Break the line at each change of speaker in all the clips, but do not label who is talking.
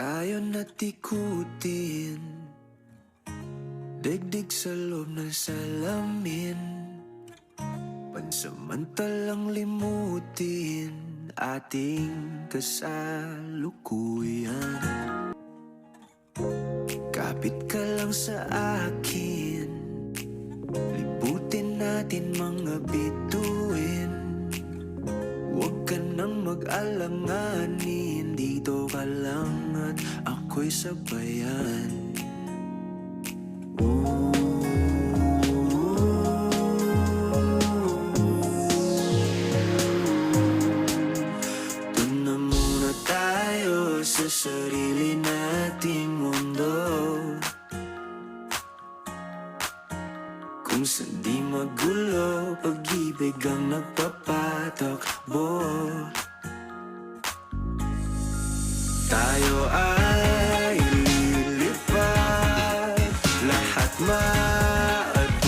tayo natikutin. Digdig sa loob ng salamin. Pansamantalang limutin Ating kasalukuyan. Kapit ka lang sa akin. Libutin natin mga bituin. Huwag ka nang mag-alanganin. Dito ka at ako'y sabayan. Doon na muna tayo sa sarili nating mundo. Kung saan di magulo, pag-ibig ang nagpapatakbo Tayo ay lilipad Lahat matutupad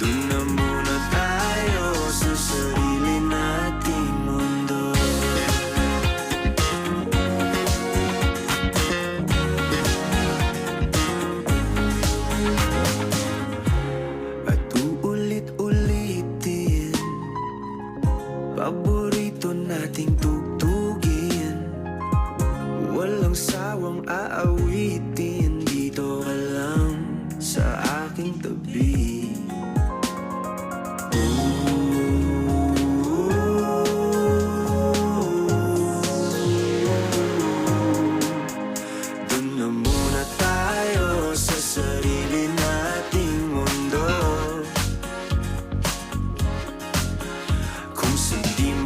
Doon na muna tayo sa sarili nating mundo. At uulit-ulitin Paborito nating tugtugin sawang aawitin Dito ka lang sa aking tabi. Doon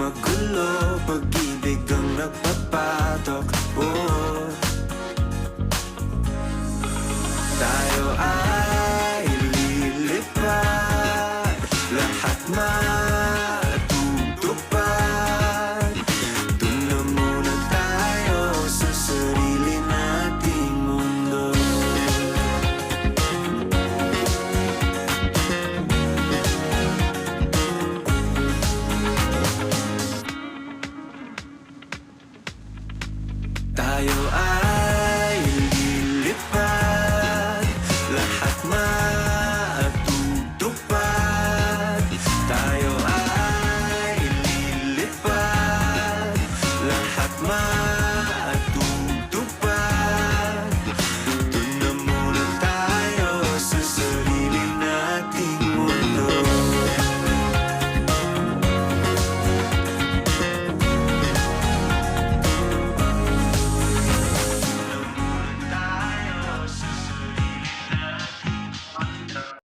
magulo, pag-ibig ang nagpapatok oh. Tayo ay lilipad. Lahat matutupad. Tayo ay lilipad. Lahat matutupad